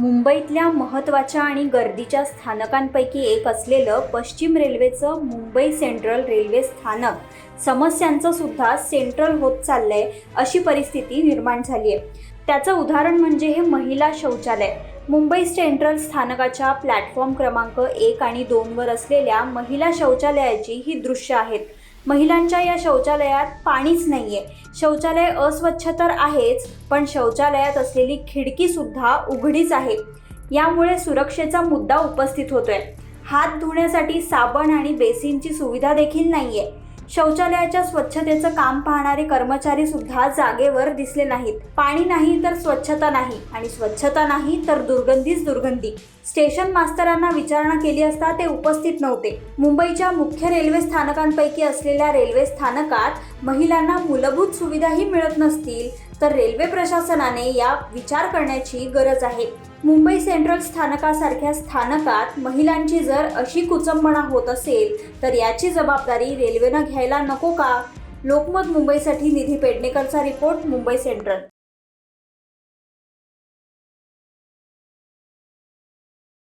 मुंबईतल्या महत्त्वाच्या आणि गर्दीच्या स्थानकांपैकी एक असलेलं पश्चिम रेल्वेचं मुंबई सेंट्रल रेल्वे स्थानक समस्यांचं सुद्धा सेंट्रल होत चाललंय अशी परिस्थिती निर्माण झाली आहे त्याचं उदाहरण म्हणजे हे महिला शौचालय. मुंबई सेंट्रल स्थानकाच्या प्लॅटफॉर्म क्रमांक एक आणि दोनवर असलेल्या महिला शौचालयाची ही दृश्य आहेत. महिलांच्या या शौचालयात पाणीच नाहीये. शौचालय अस्वच्छ तर आहेच पण शौचालयात असलेली खिडकी सुद्धा उघडीच आहे. यामुळे सुरक्षेचा मुद्दा उपस्थित होतोय. हात धुण्यासाठी साबण आणि बेसिनची सुविधा देखील नाहीये. शौचालयाच्या स्वच्छतेचं काम पाहणारे कर्मचारी सुद्धा जागेवर दिसले नाहीत. पाणी नाही तर स्वच्छता नाही आणि स्वच्छता नाही तर दुर्गंधीच दुर्गंधी. स्टेशन मास्तरांना विचारणा केली असता ते उपस्थित नव्हते. मुंबईच्या मुख्य रेल्वे स्थानकांपैकी असलेल्या रेल्वे स्थानकात महिलांना मूलभूत सुविधाही मिळत नसतील तर रेल्वे प्रशासनाने या विचार करण्याची गरज आहे. मुंबई सेंट्रल स्थानकासारख्या स्थानकात महिलांची जर अशी कुचंबणा होत असेल तर याची जबाबदारी रेल्वेनं घ्यायला नको का? लोकमत मुंबईसाठी निधी पेडणेकरचा रिपोर्ट मुंबई सेंट्रल